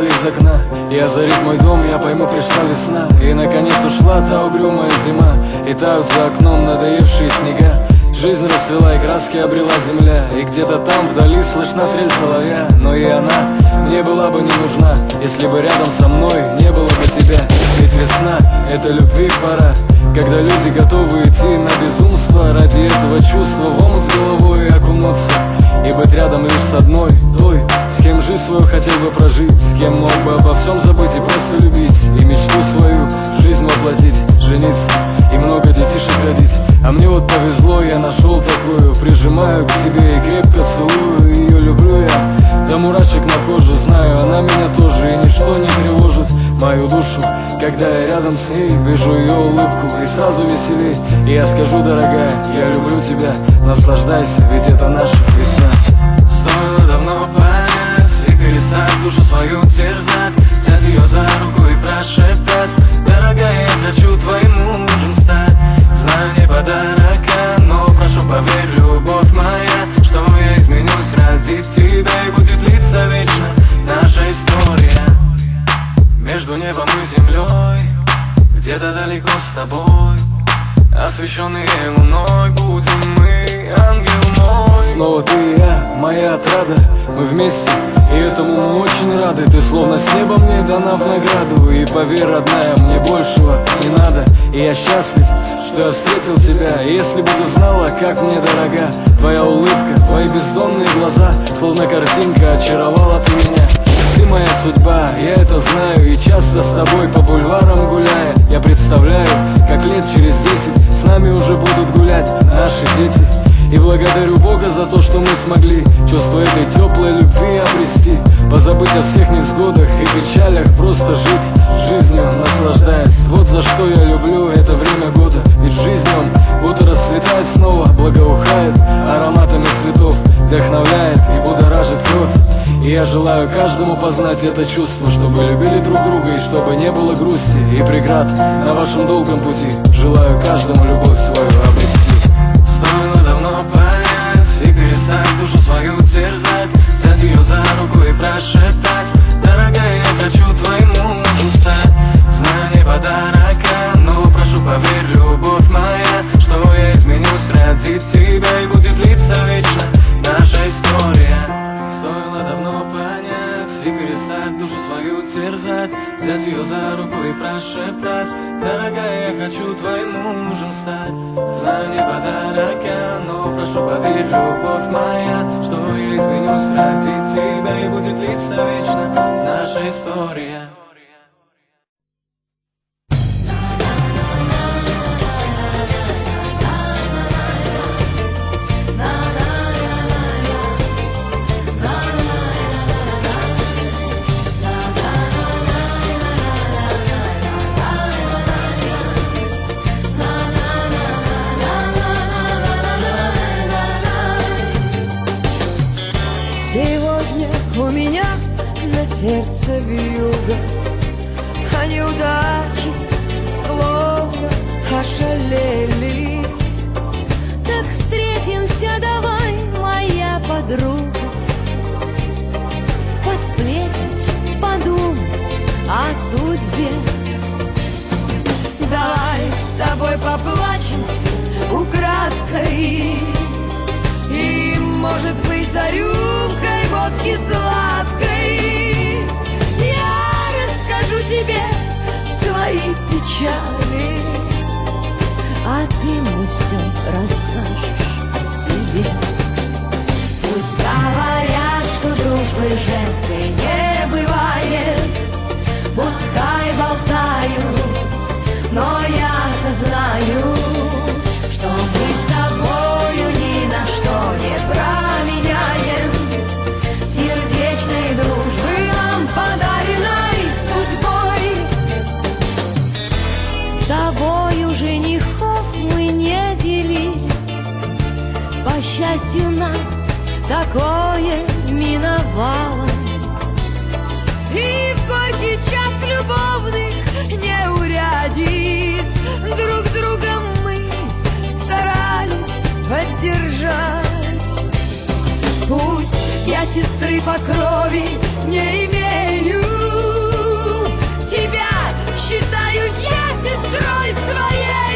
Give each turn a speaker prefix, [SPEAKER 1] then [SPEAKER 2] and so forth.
[SPEAKER 1] одна И озарит мой дом, я пойму, пришла весна. И наконец ушла та угрюмая зима. И тают за окном надоевшие снега. Жизнь расцвела и краски обрела земля. И где-то там вдали слышна трель соловья. Но и она мне была бы не нужна Если бы рядом со мной не было бы тебя. Ведь весна — это любви пора Когда люди готовы идти на безумство. Ради этого чувства в омут с головой окунуться. И быть рядом лишь с одной, той С кем жизнь свою хотел бы прожить С кем мог бы обо всем забыть и просто любить И мечту свою жизнь воплотить Жениться и много детишек родить. А мне вот повезло, я нашел такую Прижимаю к себе и крепко целую Ее люблю я. До мурашек на коже Знаю, она меня тоже и ничто не тревожит Мою душу, когда я рядом с ней Вижу ее улыбку и сразу веселей. И я скажу, дорогая, я люблю тебя Наслаждайся, ведь это наша весна
[SPEAKER 2] Перестать душу свою терзать Взять ее за руку и прошептать. Дорогая, я хочу твоим мужем стать Знаю, не подарок, но прошу, поверь, любовь моя Что я изменюсь ради тебя И будет длиться вечно наша история. Между небом и землей Где-то далеко с тобой Освещенные луной Будем мы, ангел мой
[SPEAKER 1] Снова ты и я, моя отрада. Мы вместе, и этому мы очень рады. Ты словно с неба мне дана в награду. И поверь, родная, мне большего не надо. И я счастлив, что я встретил тебя. Если бы ты знала, как мне дорога Твоя улыбка, твои бездонные глаза Словно картинка очаровала ты меня. Ты моя судьба, я это знаю. И часто с тобой по бульварам гуляя Я представляю, как лет через десять С нами уже будут гулять наши дети И благодарю Бога за то, что мы смогли Чувство этой теплой любви обрести. Позабыть о всех невзгодах и печалях Просто жить жизнью, наслаждаясь. Вот за что я люблю это время года. Ведь жизнь нем будто расцветает снова Благоухает ароматами цветов Вдохновляет и будоражит кровь. И я желаю каждому познать это чувство Чтобы любили друг друга и чтобы не было грусти И преград на вашем долгом пути. Желаю каждому любовь свою
[SPEAKER 2] Перестать душу свою терзать Взять ее за руку и прошептать И перестать душу свою терзать Взять ее за руку и прошептать Дорогая, я хочу твоим мужем стать Знаю, не подарок, но прошу, поверь, любовь моя Что я изменюсь ради тебя И будет длиться вечно наша история
[SPEAKER 3] сердце вьюга, А неудачи словно ошалели.
[SPEAKER 4] Так встретимся давай, моя подруга Посплетничать, подумать о судьбе
[SPEAKER 3] Давай с тобой поплачем украдкой И, может быть, за рюмкой водки сладкой печали
[SPEAKER 4] А ты мне все расскажешь о себе.
[SPEAKER 3] Пусть говорят, что дружбы женской
[SPEAKER 4] такое миновало.
[SPEAKER 3] И в горький час любовных не неурядиц друг друга мы старались поддержать. Пусть я сестры по крови не имею, тебя считаю я сестрой своей.